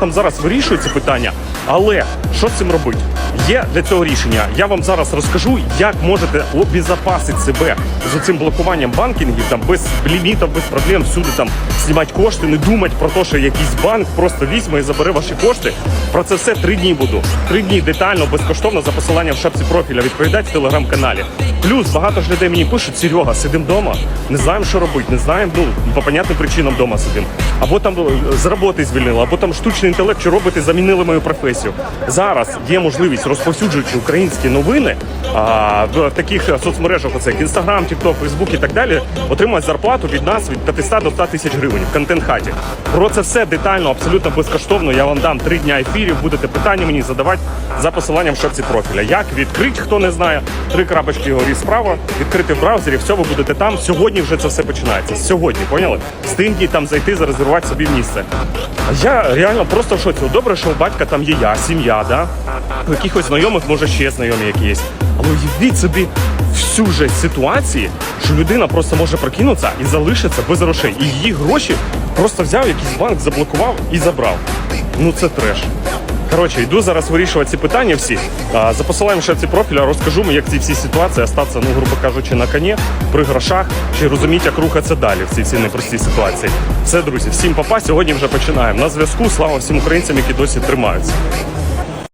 там зараз вирішую ці питання, але що цим робити? Є для цього рішення. Я вам зараз розкажу, як можете обезопасити себе з цим блокуванням банкінгів, там без лімітів, без проблем, всюди там знімати кошти, не думати про те, що якийсь банк просто візьме і забере ваші кошти. Про це все три дні буду. Три дні детально, безкоштовно за посиланням в шапці профіля відповідати в телеграм-каналі. Плюс багато ж людей мені пишуть, Серега, сидимо вдома, не знаємо, що робити, не знаємо, ну по понятним причинам вдома сидимо. Або там е, з роботи звільнили, або там штучний інтелект, що робити, замінили мою професію. Зараз є можливість розповсюджуючи українські новини а, в таких соцмережах, оце як Інстаграм, Тікток, Фейсбук і так далі, отримати зарплату від нас від 500 до 100 тисяч гривень в контент-хаті. Про це все детально, абсолютно безкоштовно. Я вам дам три дня ефірів. Будете питання мені задавати за посиланням в шапці профіля. Як відкрити, хто не знає, три крапочки горі справа, відкрити в браузері, все, ви будете там. Сьогодні вже це все починається. Сьогодні, поняли? Дні там зайти, зарезервувати собі місце. А я реально просто в шоці. Добре, що у батька там є я, сім'я, да? У якихось знайомих, може, ще знайомі якісь. Але уявіть собі всю же ситуації, що людина просто може прокинутися і залишиться без грошей. І її гроші просто взяв якийсь банк, заблокував і забрав. Ну це треш. Коротше, йду зараз вирішувати ці питання всі. За посиланням шапці профіля розкажу як ці всі ситуації остатися, ну, грубо кажучи, на коні, при грошах, чи розуміти, як рухатися далі в цій всій непростій ситуації. Все, друзі, всім папа. Сьогодні вже починаємо. На зв'язку. Слава всім українцям, які досі тримаються.